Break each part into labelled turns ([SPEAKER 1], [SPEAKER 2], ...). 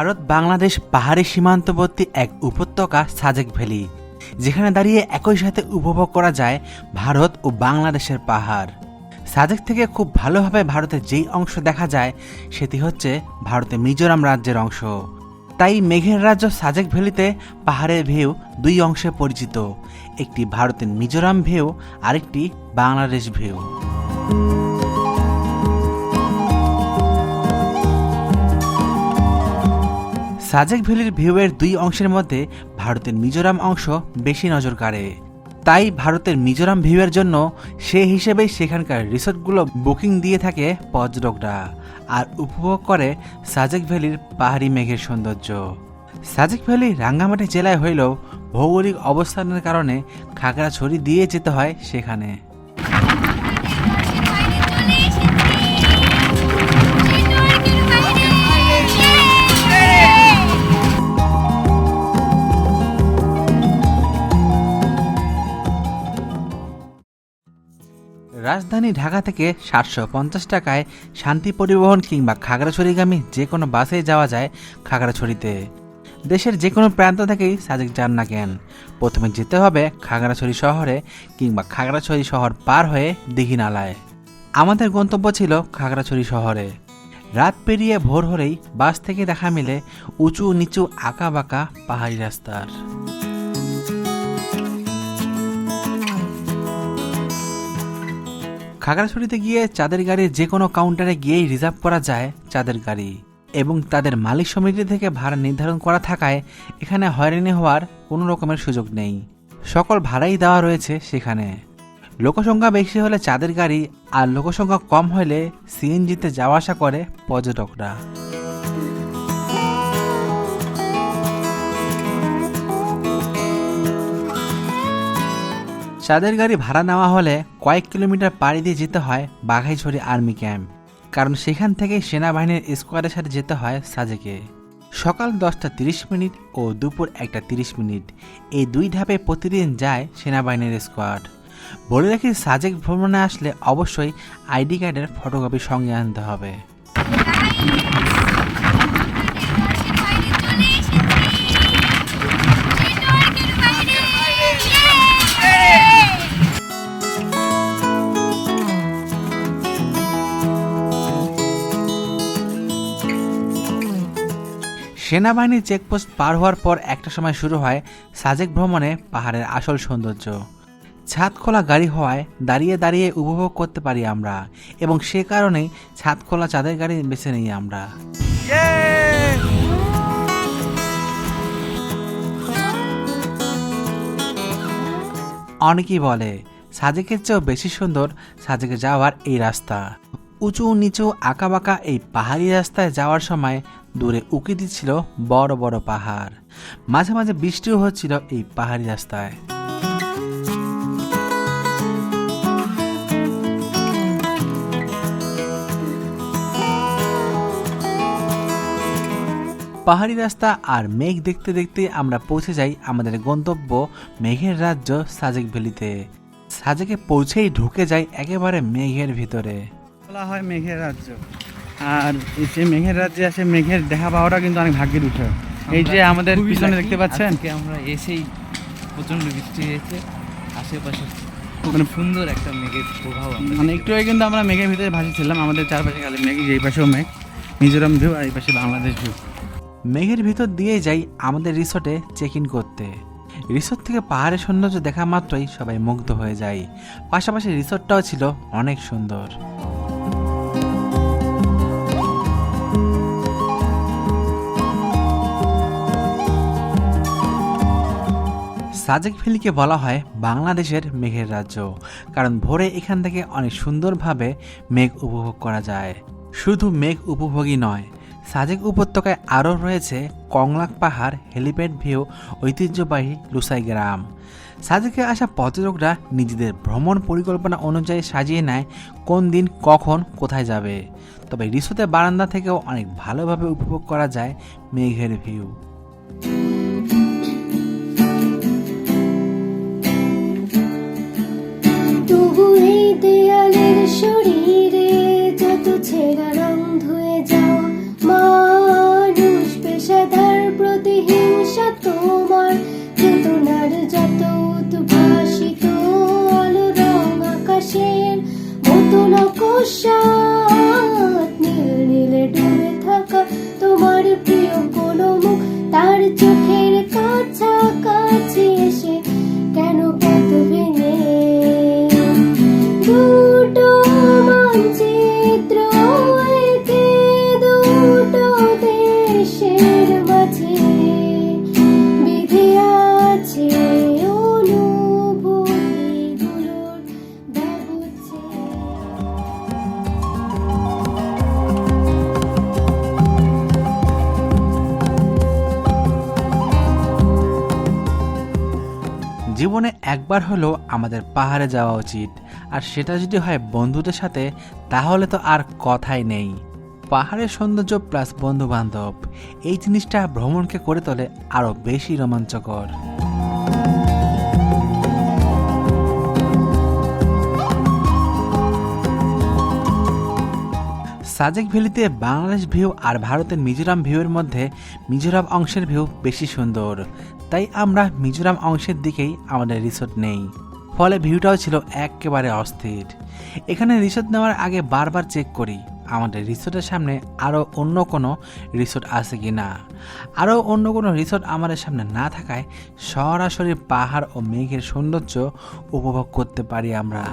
[SPEAKER 1] ভারত বাংলাদেশ পাহাড়ি সীমান্তবর্তী এক উপত্যকা সাজেক ভ্যালি, যেখানে দাঁড়িয়ে একই সাথে উপভোগ করা যায় ভারত ও বাংলাদেশের পাহাড়। সাজেক থেকে খুব ভালোভাবে ভারতের যেই অংশ দেখা যায়, সেটি হচ্ছে ভারতের মিজোরাম রাজ্যের অংশ। তাই মেঘের রাজ্য সাজেক ভ্যালিতে পাহাড়ের ভিউ দুই অংশে পরিচিত, একটি ভারতের মিজোরাম ভিউ, আরেকটি বাংলাদেশ ভিউ। সাজেক ভ্যালির ভিউয়ের দুই অংশের মধ্যে ভারতের মিজোরাম অংশ বেশি নজর কাড়ে। তাই ভারতের মিজোরাম ভিউয়ের জন্য সে হিসেবেই সেখানকার রিসোর্টগুলো বুকিং দিয়ে থাকে পর্যটকরা আর উপভোগ করে সাজেক ভ্যালির পাহাড়ি মেঘের সৌন্দর্য। সাজেক ভ্যালি রাঙ্গামাটি জেলায় হইলেও ভৌগোলিক অবস্থানের কারণে খাগড়াছড়ি দিয়ে যেতে হয় সেখানে। রাজধানী ঢাকা থেকে সাতশো পঞ্চাশ টাকায় শান্তি পরিবহন কিংবা খাগড়াছড়িগামী যে কোনো বাসে যাওয়া যায় খাগড়াছড়িতে। দেশের যে কোনো প্রান্ত থেকেই সাজেক যান না কেন। প্রথমে যেতে হবে খাগড়াছড়ি শহরে কিংবা খাগড়াছড়ি শহর পার হয়ে দিঘিনালায় আমাদের গন্তব্য ছিল খাগড়াছড়ি শহরে। রাত পেরিয়ে ভোর হলেই বাস থেকে দেখা মিলে উঁচু নিচু আঁকা বাঁকা পাহাড়ি রাস্তার। খাগড়াছড়িতে গিয়ে চাঁদের গাড়ির যে কোনো কাউন্টারে গিয়েই রিজার্ভ করা যায় চাঁদের গাড়ি। এবং তাদের মালিক সমিতি থেকে ভাড়া নির্ধারণ করা থাকায় এখানে হয়রানি হওয়ার কোনো রকমের সুযোগ নেই। সকল ভাড়াই দেওয়া রয়েছে সেখানে। লোকসংখ্যা বেশি হলে চাঁদের গাড়ি আর লোকসংখ্যা কম হলে সিএনজিতে যাওয়া আসা করে পর্যটকরা। চাঁদের গাড়ি ভাড়া নেওয়া হলে কয়েক কিলোমিটার পাড়ি দিয়ে যেতে হয় বাঘাইছড়ি আর্মি ক্যাম্প। কারণ সেখান থেকে সেনাবাহিনীর স্কোয়াডের সাথে যেতে হয় সাজেকে। সকাল দশটা তিরিশ মিনিট ও দুপুর একটা তিরিশ মিনিট। এই দুই ধাপে প্রতিদিন যায় সেনাবাহিনীর স্কোয়াড। বলে রাখি, সাজেক ভ্রমণে আসলে অবশ্যই আইডি কার্ডের ফটোকপি সঙ্গে আনতে হবে। সেনাবাহিনীর চেকপোস্ট পার হওয়ার পর একটা সময় শুরু হয় সাজেক ভ্রমণে পাহাড়ের আসল সৌন্দর্য। ছাদ খোলা গাড়ি হওয়ায় দাঁড়িয়ে দাঁড়িয়ে উপভোগ করতে পারি আমরা এবং সে কারণেই ছাদ খোলা চাঁদের গাড়ি বেছে নিই আমরা। অনেকেই বলে, সাজেকের চেয়েও বেশি সুন্দর সাজেকে যাওয়ার এই রাস্তা। উঁচু নিচু আঁকাবাঁকা এই পাহাড়ি রাস্তায় যাওয়ার সময় দূরে উকি দিচ্ছিল বড় বড় পাহাড়। মাঝে মাঝে বৃষ্টিও হচ্ছিল এই পাহাড়ি রাস্তায়। পাহাড়ি রাস্তা আর মেঘ দেখতে দেখতে আমরা পৌঁছে যাই আমাদের গন্তব্য মেঘের রাজ্য সাজেক ভ্যালিতে। সাজেকে পৌঁছেই ঢুকে যাই একেবারে মেঘের ভিতরে।
[SPEAKER 2] বলা হয় মেঘের রাজ্য। আর এই যে মেঘের রাজ্যে আসে মেঘের দেখা পাওয়াটা কিন্তু অনেক ভাগ্যের বিষয়। এই যে আমাদের পিছনে দেখতে পাচ্ছেন।
[SPEAKER 3] আমরা এসেই প্রচণ্ড বৃষ্টি হয়েছে। আশেপাশে
[SPEAKER 2] মানে-
[SPEAKER 3] সুন্দর একটা মেঘের প্রভাব
[SPEAKER 2] মানে একটু আগে কিন্তু আমরা মেঘের ভিতরে ভাসিছিলাম আমাদের চারপাশে খালি মেঘ যে এই পাশেও মেঘ মিজোরাম ভিউ আর এই পাশে বাংলাদেশ ভিউ।
[SPEAKER 1] মেঘের ভিতর দিয়ে যাই আমাদের রিসোর্টে চেক ইন করতে। রিসোর্ট থেকে পাহাড়ের সৌন্দর্য দেখা মাত্রই সবাই মুগ্ধ হয়ে যায়। পাশাপাশি রিসোর্টটাও ছিল অনেক সুন্দর। সাজেক ভ্যালিকে বলা হয় বাংলাদেশের মেঘের রাজ্য, কারণ ভোরে এখান থেকে অনেক সুন্দরভাবে মেঘ উপভোগ করা যায়। শুধু মেঘ উপভোগী নয়, সাজেক উপত্যকায় আরও রয়েছে কংলাক পাহাড়, হেলিপ্যাড ভিউ, ঐতিহ্যবাহী লুসাই গ্রাম। সাজেকে আসা পর্যটকরা নিজেদের ভ্রমণ পরিকল্পনা অনুযায়ী সাজিয়ে নেয় কোন দিন কখন কোথায় যাবে। তবে রিসোর্টের বারান্দা থেকেও অনেক ভালোভাবে উপভোগ করা যায় মেঘের ভিউ। জীবনে একবার হলেও আমাদের পাহাড়ে যাওয়া উচিত। আর সেটা যদি হয় বন্ধুদের সাথে, তাহলে তো আর কথাই নেই। পাহাড়ের সৌন্দর্য প্লাস বন্ধু বান্ধব এই জিনিসটা ভ্রমণকে করে তোলে আরও বেশি রোমাঞ্চকর। সাজেক ভ্যালিতে বাংলাদেশ ভিউ আর ভারতের মিজোরাম ভিউয়ের মধ্যে মিজোরাম অংশের ভিউ বেশি সুন্দর। তাই আমরা মিজোরাম অংশের দিকেই আমাদের রিসোর্ট নেই। ফলে ভিউটাও ছিল একেবারে অস্থির। এখানে রিসোর্ট নেওয়ার আগে বারবার চেক করি, আমাদের রিসোর্টের সামনে আরও অন্য কোনো রিসোর্ট আছে কি না? আরও অন্য কোনো রিসোর্ট আমাদের সামনে না থাকায় সরাসরি পাহাড় ও মেঘের সৌন্দর্য উপভোগ করতে পারি আমরা।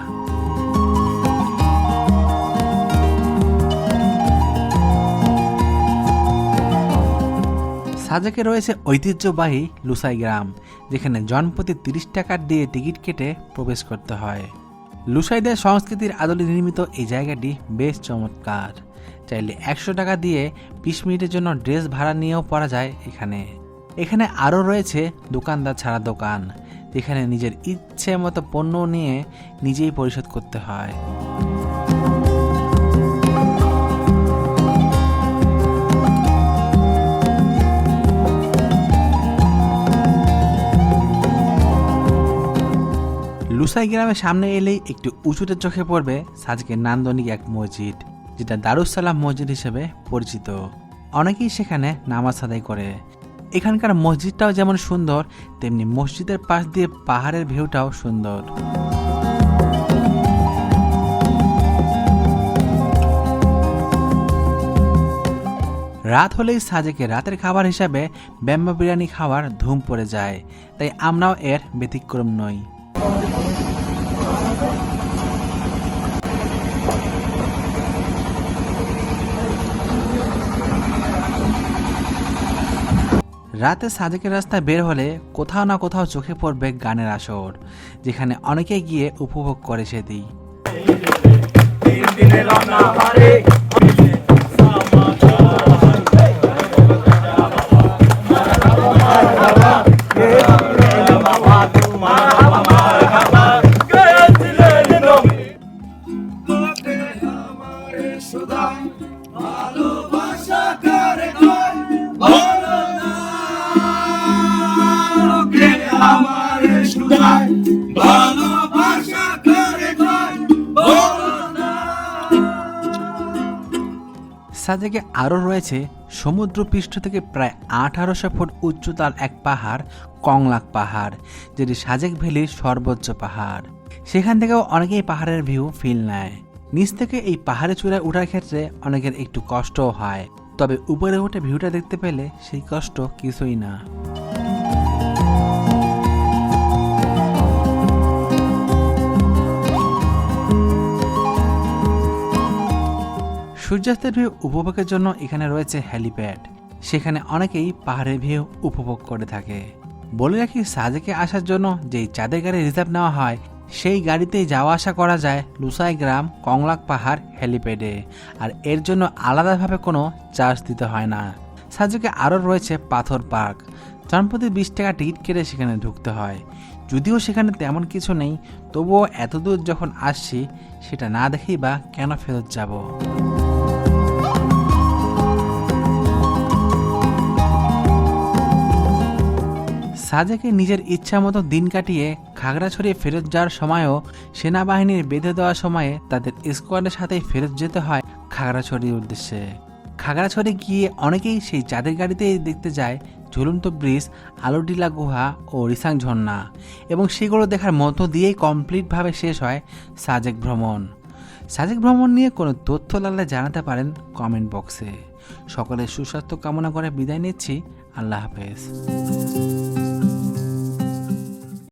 [SPEAKER 1] সাজেকে রয়েছে ঐতিহ্যবাহী লুসাই গ্রাম, যেখানে জনপ্রতি তিরিশ টাকা দিয়ে টিকিট কেটে প্রবেশ করতে হয়। লুসাইদের সংস্কৃতির আদলে নির্মিত এই জায়গাটি বেশ চমৎকার। চাইলে একশো টাকা দিয়ে বিশ মিনিটের জন্য ড্রেস ভাড়া নিয়েও পড়া যায় এখানে। এখানে আরও রয়েছে দোকানদার ছাড়া দোকান, যেখানে নিজের ইচ্ছে মতো পণ্য নিয়ে নিজেই পরিশোধ করতে হয়। লুসাই গ্রামের সামনে এলেই একটু উঁচুতে চোখে পড়বে সাজকের নান্দনিক এক মসজিদ, যেটা দারুসালাম মসজিদ হিসেবে পরিচিত। অনেকেই সেখানে নামাজ আদায় করে। এখানকার মসজিদটাও যেমন সুন্দর, তেমনি মসজিদের পাশ দিয়ে পাহাড়ের ভিউটাও সুন্দর। রাত হলেই সাজেকে রাতের খাবার হিসাবে ব্যাম্বা বিরিয়ানি খাওয়ার ধুম পড়ে যায়, তাই আমরাও এর ব্যতিক্রম নই। রাতে সাজেকের রাস্তায় বের হলে কোথাও না কোথাও চোখে পড়বে গানের আসর, যেখানে অনেকে গিয়ে উপভোগ করে সেটি সাজেকে আরও রয়েছে সমুদ্রপৃষ্ঠ থেকে প্রায় আঠারোশো ফুট উচ্চতার এক পাহাড়, কংলাক পাহাড়, যেটি সাজেক ভ্যালির সর্বোচ্চ পাহাড়। সেখান থেকেও অনেকেই পাহাড়ের ভিউ ফিল নেয়। নিচ থেকে এই পাহাড়ে চূড়ায় ওঠার ক্ষেত্রে অনেকের একটু কষ্টও হয়। তবে উপরে উঠে ভিউটা দেখতে পেলে সেই কষ্ট কিছুই না। সূর্যাস্তের ভিউ উপভোগের জন্য এখানে রয়েছে হ্যালিপ্যাড সেখানে অনেকেই পাহাড়ের ভিউ উপভোগ করে থাকে। বলে রাখি সাজেকে আসার জন্য যেই চাঁদের গাড়ি রিজার্ভ নেওয়া হয়, সেই গাড়িতেই যাওয়া আসা করা যায় লুসাই গ্রাম কংলাক পাহাড় হ্যালিপ্যাডে আর এর জন্য আলাদাভাবে কোনো চার্জ দিতে হয় না। সাজেকে আরও রয়েছে পাথর পার্ক। জনপ্রতি বিশ টাকা টিকিট কেটে সেখানে ঢুকতে হয়। যদিও সেখানে তেমন কিছু নেই, তবুও এতদূর যখন আসছি, সেটা না দেখেই বা কেন ফেরত যাব? সাজেকে নিজের ইচ্ছা মতো দিন কাটিয়ে খাগড়াছড়ি ফেরত যাওয়ার সময়ও সেনাবাহিনীর বেঁধে দেওয়ার সময়ে তাদের স্কোয়াডের সাথেই ফেরত যেতে হয় খাগড়াছড়ির উদ্দেশ্যে। খাগড়াছড়ি গিয়ে অনেকেই সেই চাঁদের গাড়িতেই দেখতে যায় ঝুলন্ত ব্রিজ আলোডিলা গুহা ও রিসাং ঝর্ণা এবং সেগুলো দেখার মধ্য দিয়েই কমপ্লিটভাবে শেষ হয় সাজেক ভ্রমণ। সাজেক ভ্রমণ নিয়ে কোনো তথ্য লাগলে জানাতে পারেন কমেন্ট বক্সে। সকলের সুস্বাস্থ্য কামনা করে বিদায় নিচ্ছি। আল্লাহ হাফেজ।